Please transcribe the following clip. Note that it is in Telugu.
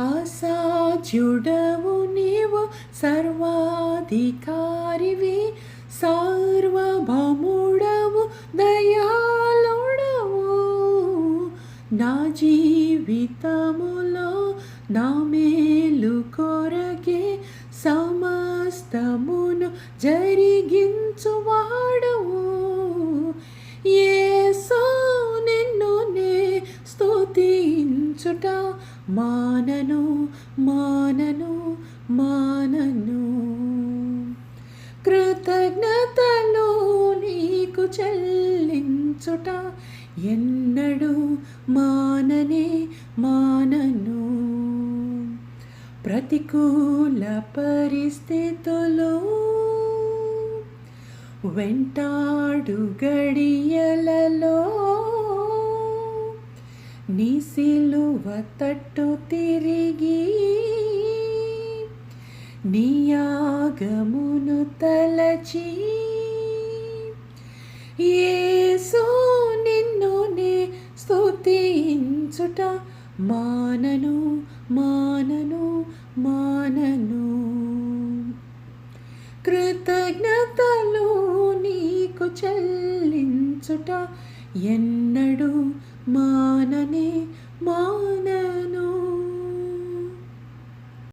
అసాధ్యుడవు నీవు సర్వాధికారివి సార్వభౌముడవు దయాళుడవు. నా జీవితములో నా మేలు కొరకే సమస్తమును జరిగించువా స్తుతించుట మానను మానను మానను. కృతజ్ఞతలు నీకు చెల్లించుట ఎన్నడూ మాననే మానను. ప్రతికూల పరిస్థితులు వెంటాడు గడియలలో నీ సిలువ తట్టు తిరిగి నీ యాగమును తలచి ఏసో నిన్ను నే స్తుతించుట మానను మానను మానను. కృతజ్ఞతలు నీకు చెల్లించుట ఎన్నడు మా మానను